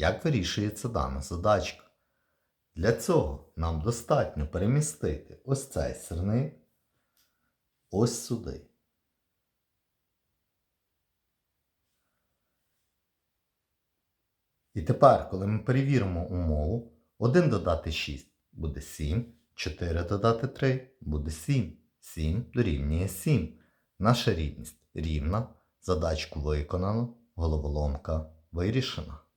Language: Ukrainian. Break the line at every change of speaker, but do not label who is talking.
Як вирішується дана задачка? Для цього нам достатньо перемістити ось цей сирник ось сюди. І тепер, коли ми перевіримо умову, 1 додати 6 буде 7, 4 додати 3 буде 7. 7 дорівнює 7. Наша рівність рівна, задачку виконано, головоломка вирішена.